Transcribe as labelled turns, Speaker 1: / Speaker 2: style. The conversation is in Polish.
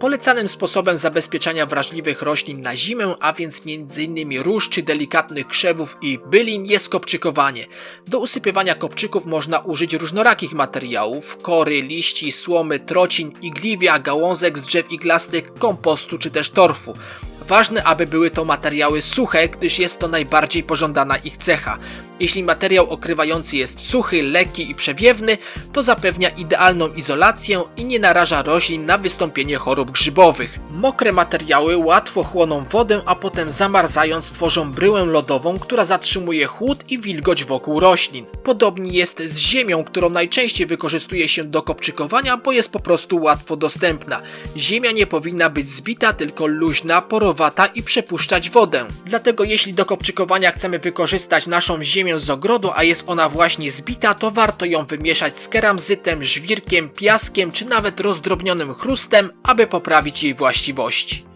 Speaker 1: Polecanym sposobem zabezpieczania wrażliwych roślin na zimę, a więc m.in. róż czy delikatnych krzewów i bylin jest kopczykowanie. Do usypywania kopczyków można użyć różnorakich materiałów, kory, liści, słomy, trocin, igliwia, gałązek z drzew iglastych, kompostu czy też torfu. Ważne, aby były to materiały suche, gdyż jest to najbardziej pożądana ich cecha. Jeśli materiał okrywający jest suchy, lekki i przewiewny, to zapewnia idealną izolację i nie naraża roślin na wystąpienie chorób grzybowych. Mokre materiały łatwo chłoną wodę, a potem zamarzając tworzą bryłę lodową, która zatrzymuje chłód i wilgoć wokół roślin. Podobnie jest z ziemią, którą najczęściej wykorzystuje się do kopczykowania, bo jest po prostu łatwo dostępna. Ziemia nie powinna być zbita, tylko luźna, porowata i przepuszczać wodę. Dlatego jeśli do kopczykowania chcemy wykorzystać naszą ziemię z ogrodu, a jest ona właśnie zbita, to warto ją wymieszać z keramzytem, żwirkiem, piaskiem czy nawet rozdrobnionym chrustem, aby poprawić jej właściwości.